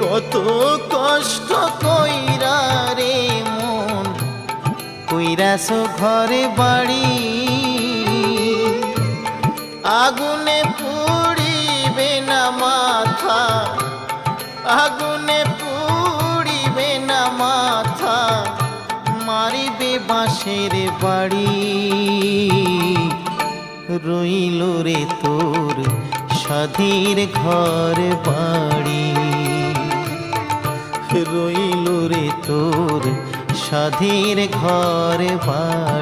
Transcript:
কত কষ্ট কইরা রে মন কইরাস ঘরে বাড়ি। আগুনে পুড়িবে না মাথা, আগুনে পুড়িবে না মাথা, মারিবে বাঁশের বাড়ি। রইল রে তোর স্বাধীর ঘর বাড়ি। রইল রে তোর স্বাধীর ঘর বাড়ি।